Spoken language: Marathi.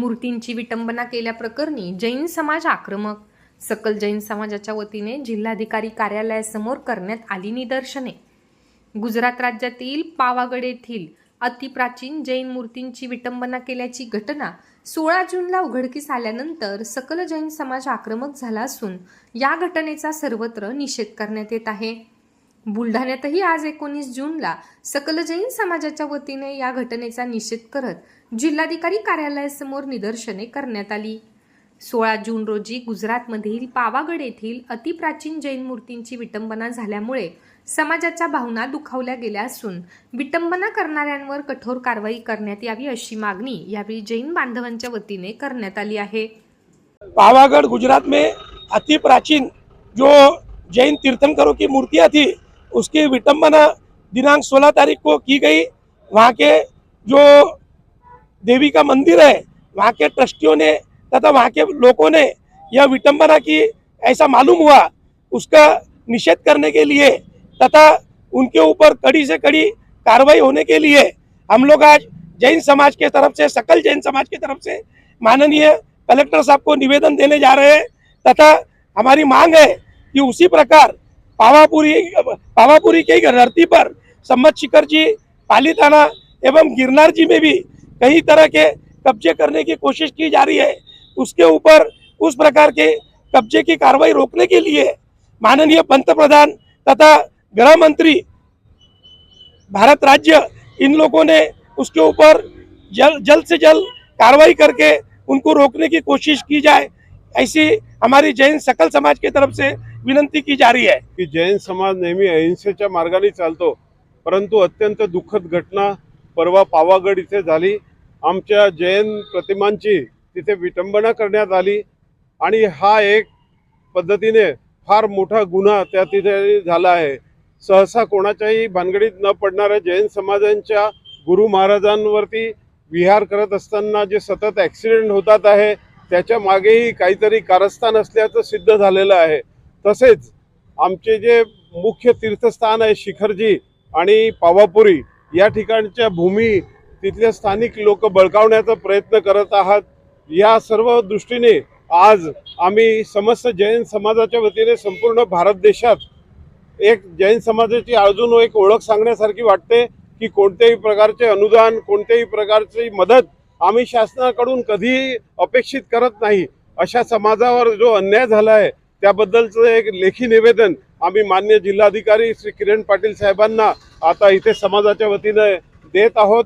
मूर्तींची विटंबना केल्याप्रकरणी जैन समाज आक्रमक. सकल जैन समाजाच्या वतीने जिल्हाधिकारी कार्यालयासमोर करण्यात आली निदर्शने. गुजरात राज्यातील पावागड येथील अतिप्राचीन जैन मूर्तींची विटंबना केल्याची घटना सोळा जूनला उघडकीस आल्यानंतर सकल जैन समाज आक्रमक झाला असून या घटनेचा सर्वत्र निषेध करण्यात येत आहे. बुलढाण्यातही आज एकोणीस जूनला सकल जैन समाजाच्या वतीने या घटनेचा निषेध करत जिल्हाधिकारी कार्यालयासमोर निदर्शने करण्यात आली. सोळा जून रोजी गुजरातमधील पावागड येथील अतिप्राचीन जैन मूर्तींची विटंबना झाल्यामुळे समाजाच्या भावना दुखावल्या गेल्या असून विटंबना करणाऱ्यांवर कठोर कारवाई करण्यात यावी अशी मागणी यावेळी जैन बांधवांच्या वतीने करण्यात आली आहे. पावागढ़ गुजरात में अति प्राचीन जो जैन तीर्थंकरों की मूर्तियां थी उसकी विटंबना दिनांक 16 तारीख को की गई। वहाँ के जो देवी का मंदिर है, वहाँ के ट्रस्टियों ने तथा वहाँ के लोगों ने यह विटंबना की, ऐसा मालूम हुआ। उसका निषेध करने के लिए तथा उनके ऊपर कड़ी से कड़ी कार्रवाई होने के लिए हम लोग आज जैन समाज के तरफ़ से, सकल जैन समाज की तरफ़ से माननीय कलेक्टर साहब को निवेदन देने जा रहे हैं। तथा हमारी मांग है कि उसी प्रकार पावापुरी पावापुरी की धरती पर सम्मत शिखर जी पाली थाना एवं गिरनार जी में भी कई तरह के कब्जे करने की कोशिश की जा रही है। उसके ऊपर उस प्रकार के कब्जे की कार्रवाई रोकने के लिए माननीय पंतप्रधान तथा गृह मंत्री भारत राज्य, इन लोगों ने उसके ऊपर जल, जल्द से जल्द कार्रवाई करके उनको रोकने की कोशिश की जाए। ऐसी हमारी जैन सकल समाज की तरफ़ से विनंती की जारी आहे. की जैन समाज नेहमी अहिंसेच्या मार्गाने चालतो परंतु अत्यंत दुःखद घटना परवा पावागड इथे झाली. आमच्या जैन प्रतिमांची तिथे विटंबना करण्यात आली आणि हा एक पद्धतीने फार मोठा गुन्हा त्या तिथे झाला आहे. सहसा कोणाच्याही भानगडीत न पडणाऱ्या जैन समाजांच्या गुरु महाराजांवरती विहार करत असताना जे सतत ॲक्सिडेंट होतात आहे त्याच्या मागेही काहीतरी कारस्थान असल्याचं सिद्ध झालेलं आहे. तसेच आमचे जे मुख्य तीर्थस्थान आहे शिखरजी आणि पावापुरी या ठिकाणच्या भूमी तिथल्या स्थानिक लोक बळकावण्याचा प्रयत्न करत आहात. या सर्व दृष्टीने आज आम्ही समस्त जैन समाजाच्या वतीने संपूर्ण भारत देशात एक जैन समाजाची अजून एक ओळख सांगण्यासारखी वाटते की कोणत्याही प्रकारचे अनुदान कोणत्याही प्रकारची मदत आम्ही शासनाकडून कधीही अपेक्षित करत नाही. अशा समाजावर जो अन्याय झाला आहे त्याबद्दलचं एक लेखी निवेदन आम्ही मान्य जिल्हाधिकारी श्री किरण पाटील साहेबांना आता इथे समाजाच्या वतीनं देत आहोत.